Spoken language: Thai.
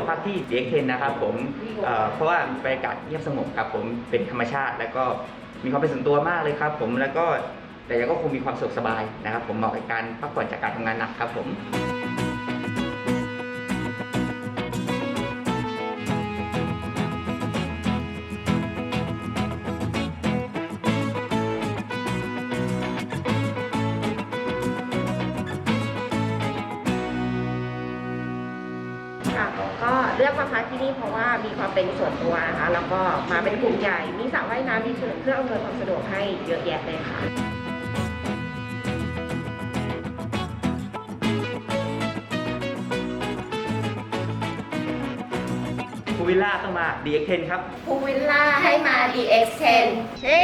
อกมาพักที่เดียกเทนนะครับผมเอ่อเพราะว่าบรรยากาศเงียบสงบครับผมเป็นธรรมชาติ แล้วก็มีความเป็นส่วนตัวมากเลยครับ ผมแล้วก็แต่ยังก็คงมีความสุขสบายนะครับ ผมเหมาะกับการพักผ่อนจากการทำงานหนักครับผม ค่ะก็เลือกมาพักที่นี่เพราะว่ามีความเป็นส่วนตัวนะคะแล้วก็มาเป็นกลุ่มใหญ่มีสระว่ายน้ำมีเครื่องอำนวยความสะดวกให้เยอะแยะเลยค่ะภูวิลล่าต้องมาเดียกเทนครับพูวิลล่าให้มา DX10 เฮ้